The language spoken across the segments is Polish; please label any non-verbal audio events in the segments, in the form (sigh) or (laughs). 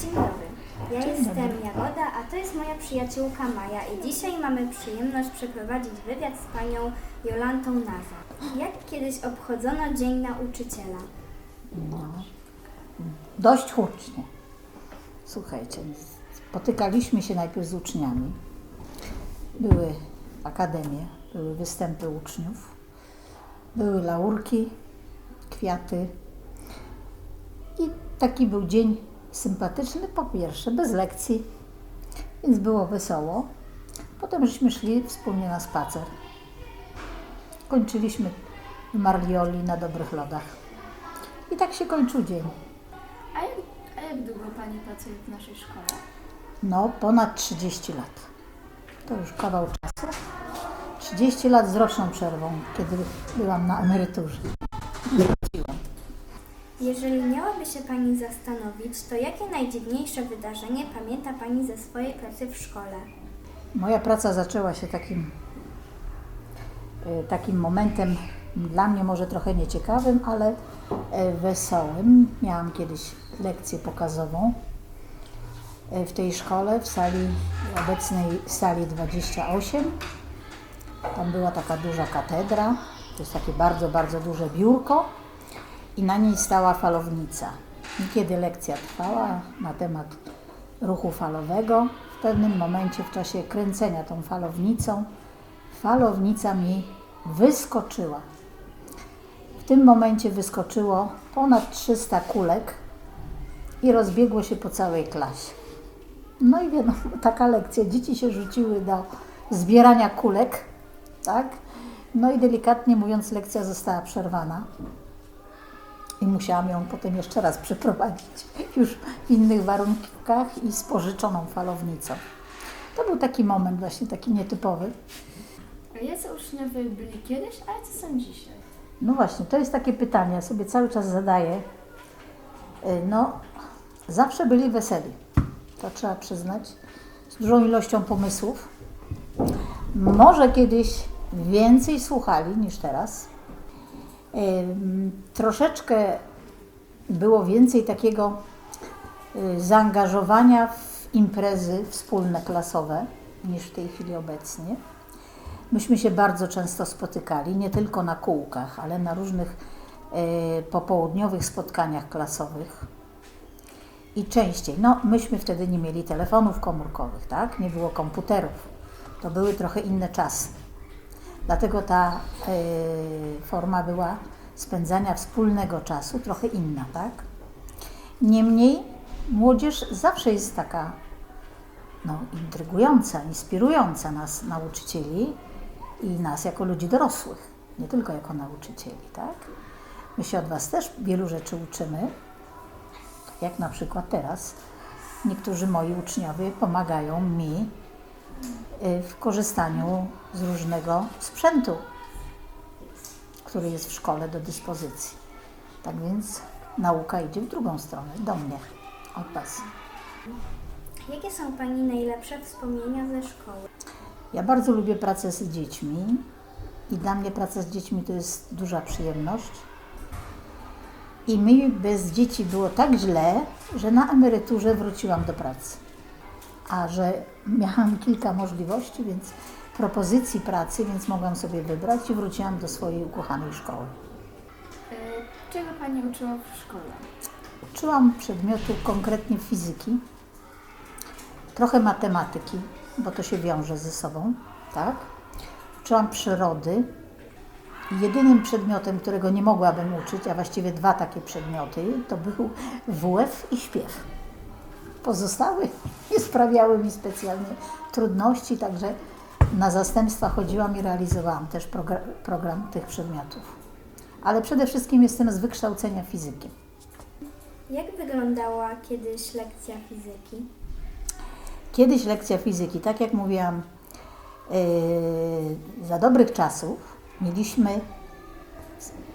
Dzień dobry. Ja Dzień jestem dobry. Jagoda, a to jest moja przyjaciółka Maja i dzisiaj mamy przyjemność przeprowadzić wywiad z panią Jolantą Naza. Jak kiedyś obchodzono Dzień Nauczyciela? No, dość hucznie. Słuchajcie, spotykaliśmy się najpierw z uczniami. Były akademie, były występy uczniów, były laurki, kwiaty. I taki był dzień sympatyczny, po pierwsze, bez lekcji, więc było wesoło. Potem żeśmy szli wspólnie na spacer. Kończyliśmy w Marlioli na dobrych lodach. I tak się kończył dzień. A jak, a jak długo Pani pracuje w naszej szkole? No, ponad 30 lat. To już kawał czasu. 30 lat z roczną przerwą, kiedy byłam na emeryturze. Jeżeli miałaby się pani zastanowić, to jakie najdziwniejsze wydarzenie pamięta pani ze swojej pracy w szkole? Moja praca zaczęła się takim, e, takim momentem dla mnie może trochę nieciekawym, ale e, wesołym. Miałam kiedyś lekcję pokazową e, w tej szkole, w sali obecnej sali 28. Tam była taka duża katedra, to jest takie bardzo, bardzo duże biurko i na niej stała falownica. I kiedy lekcja trwała na temat ruchu falowego, w pewnym momencie w czasie kręcenia tą falownicą, falownica mi wyskoczyła. W tym momencie wyskoczyło ponad 300 kulek i rozbiegło się po całej klasie. No i wiadomo, taka lekcja. Dzieci się rzuciły do zbierania kulek, tak? No i delikatnie mówiąc, lekcja została przerwana. I musiałam ją potem jeszcze raz przeprowadzić, już w innych warunkach i z pożyczoną falownicą. To był taki moment właśnie taki nietypowy. A jacy uczniowie byli kiedyś, a jacy są dzisiaj? No właśnie, to jest takie pytanie, ja sobie cały czas zadaję. Y, No, zawsze byli weseli, to trzeba przyznać, z dużą ilością pomysłów. Może kiedyś więcej słuchali niż teraz. Troszeczkę było więcej takiego y, zaangażowania w imprezy wspólne klasowe niż w tej chwili obecnie. Myśmy się bardzo często spotykali, nie tylko na kółkach, ale na różnych e, popołudniowych spotkaniach klasowych. I częściej. No, myśmy wtedy nie mieli telefonów komórkowych, tak? Nie było komputerów. To były trochę inne czasy. Dlatego ta e, forma była spędzania wspólnego czasu trochę inna, tak? Niemniej młodzież zawsze jest taka no, intrygująca, inspirująca nas, nauczycieli i nas jako ludzi dorosłych, nie tylko jako nauczycieli, tak? My się od Was też wielu rzeczy uczymy, tak jak na przykład teraz niektórzy moi uczniowie pomagają mi y, w korzystaniu z różnego sprzętu, który jest w szkole do dyspozycji. Tak więc nauka idzie w drugą stronę, do mnie, od Was. Jakie są pani najlepsze wspomnienia ze szkoły? Ja bardzo lubię pracę z dziećmi i dla mnie praca z dziećmi to jest duża przyjemność. I mi bez dzieci było tak źle, że na emeryturze wróciłam do pracy. A że miałam kilka możliwości, więc propozycji pracy, więc mogłam sobie wybrać i wróciłam do swojej ukochanej szkoły. E, Czego Pani uczyła w szkole? Uczyłam przedmiotu konkretnie fizyki, trochę matematyki, bo to się wiąże ze sobą, tak? Uczyłam przyrody. Jedynym przedmiotem, którego nie mogłabym uczyć, a właściwie dwa takie przedmioty, to był WF i śpiew. Pozostałe (laughs) nie sprawiały mi specjalnie trudności, także na zastępstwa chodziłam i realizowałam też program, program tych przedmiotów. Ale przede wszystkim jestem z wykształcenia fizykiem. Jak wyglądała kiedyś lekcja fizyki? Kiedyś lekcja fizyki, tak jak mówiłam, yy, za dobrych czasów mieliśmy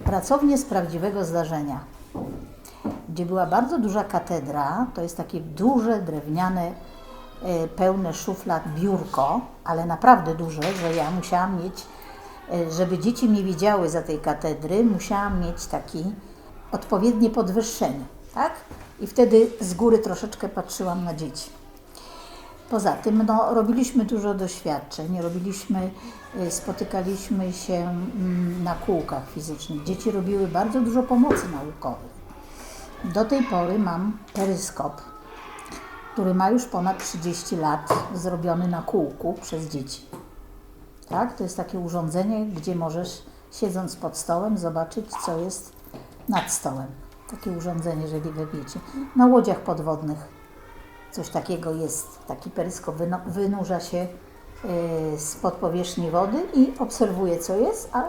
pracownię z prawdziwego zdarzenia, gdzie była bardzo duża katedra, to jest takie duże, drewniane, yy, pełne szuflad biurko, ale naprawdę duże, że ja musiałam mieć, yy, żeby dzieci mnie widziały za tej katedry, musiałam mieć taki odpowiednie podwyższenie. tak? I wtedy z góry troszeczkę patrzyłam na dzieci. Poza tym no, robiliśmy dużo doświadczeń, robiliśmy, y, spotykaliśmy się mm, na kółkach fizycznych. Dzieci robiły bardzo dużo pomocy naukowych. Do tej pory mam peryskop, który ma już ponad 30 lat, zrobiony na kółku przez dzieci. Tak? To jest takie urządzenie, gdzie możesz siedząc pod stołem zobaczyć, co jest nad stołem. Takie urządzenie, jeżeli wy wiecie. Na łodziach podwodnych coś takiego jest. Taki peryskop wynurza się yy, spod powierzchni wody i obserwuje, co jest, a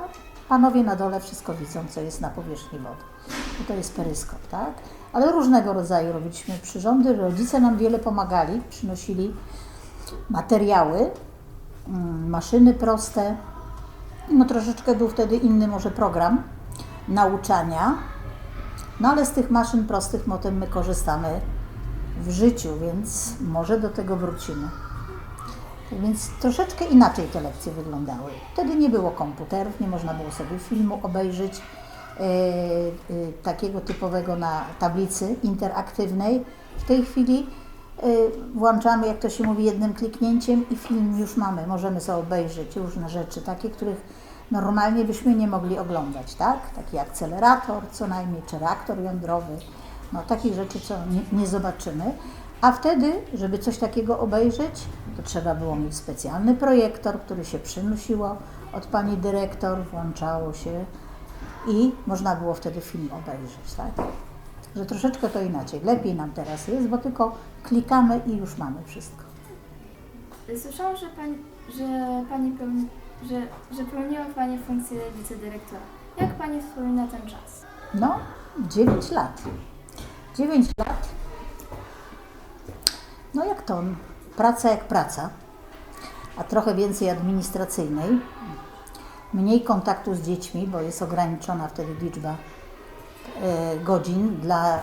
panowie na dole wszystko widzą, co jest na powierzchni wody. To jest peryskop, tak? Ale różnego rodzaju robiliśmy przyrządy. Rodzice nam wiele pomagali, przynosili materiały, mm, maszyny proste. No troszeczkę był wtedy inny może program nauczania, no ale z tych maszyn prostych potem my korzystamy w życiu, więc może do tego wrócimy. Tak Więc troszeczkę inaczej te lekcje wyglądały. Wtedy nie było komputerów, nie można było sobie filmu obejrzeć takiego typowego na tablicy interaktywnej. W tej chwili e, włączamy, jak to się mówi, jednym kliknięciem i film już mamy. Możemy sobie obejrzeć różne rzeczy, takie, których normalnie byśmy nie mogli oglądać, tak? Taki akcelerator co najmniej, czy reaktor jądrowy. No takich rzeczy, co nie, nie zobaczymy. A wtedy, żeby coś takiego obejrzeć, to trzeba było mieć specjalny projektor, który się przynosiło od pani dyrektor, włączało się i można było wtedy film obejrzeć, tak? Że troszeczkę to inaczej. Lepiej nam teraz jest, bo tylko klikamy i już mamy wszystko. Słyszałam, że pani, że pani pełni, że, że pełniła Pani funkcję wicedyrektora. Jak Pani wspomina ten czas? No, 9 lat. 9 lat. No jak to? Praca jak praca, a trochę więcej administracyjnej. Mniej kontaktu z dziećmi, bo jest ograniczona wtedy liczba e, godzin dla e,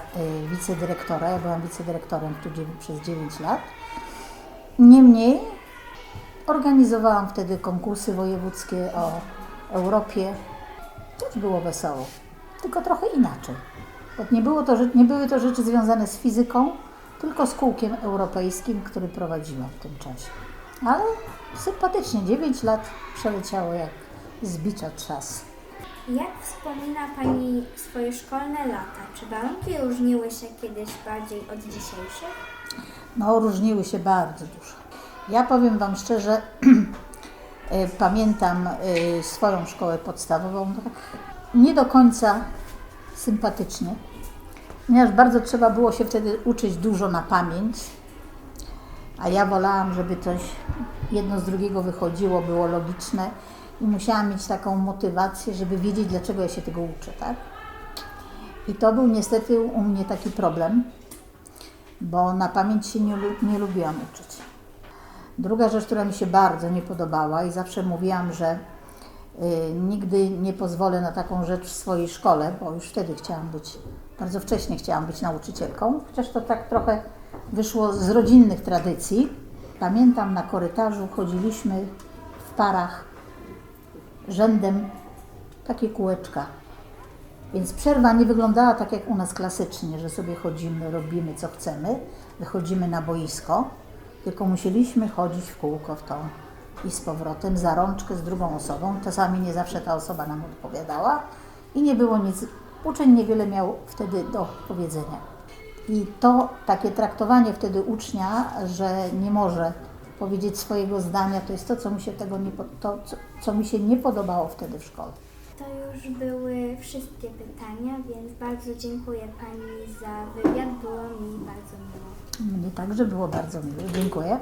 wicedyrektora. Ja byłam wicedyrektorem przez 9 lat. Niemniej organizowałam wtedy konkursy wojewódzkie o Europie. Też było wesoło, tylko trochę inaczej. Bo nie, było to, nie były to rzeczy związane z fizyką, tylko z kółkiem europejskim, który prowadziłam w tym czasie. Ale sympatycznie, 9 lat przeleciało jak z bicza czas. Jak wspomina Pani swoje szkolne lata? Czy warunki różniły się kiedyś bardziej od dzisiejszych? No, różniły się bardzo dużo. Ja powiem Wam szczerze, (clears throat) e, pamiętam e, swoją szkołę podstawową nie do końca sympatycznie, ponieważ bardzo trzeba było się wtedy uczyć dużo na pamięć, a ja wolałam, żeby coś jedno z drugiego wychodziło, było logiczne i musiałam mieć taką motywację, żeby wiedzieć, dlaczego ja się tego uczę, tak? I to był niestety u mnie taki problem, bo na pamięć się nie, nie lubiłam uczyć. Druga rzecz, która mi się bardzo nie podobała i zawsze mówiłam, że y, nigdy nie pozwolę na taką rzecz w swojej szkole, bo już wtedy chciałam być, bardzo wcześnie chciałam być nauczycielką, chociaż to tak trochę wyszło z rodzinnych tradycji. Pamiętam na korytarzu chodziliśmy w parach rzędem takie kółeczka. Więc przerwa nie wyglądała tak jak u nas klasycznie, że sobie chodzimy, robimy co chcemy, wychodzimy na boisko, tylko musieliśmy chodzić w kółko w tą i z powrotem za rączkę z drugą osobą. Czasami nie zawsze ta osoba nam odpowiadała i nie było nic. Uczeń niewiele miał wtedy do powiedzenia. I to takie traktowanie wtedy ucznia, że nie może powiedzieć swojego zdania, to jest to, co mi się, tego nie, to, co, co mi się nie podobało wtedy w szkole. To już były wszystkie pytania, więc bardzo dziękuję Pani za wywiad. Było mi bardzo miło. Mnie także było bardzo miło. Dziękuję.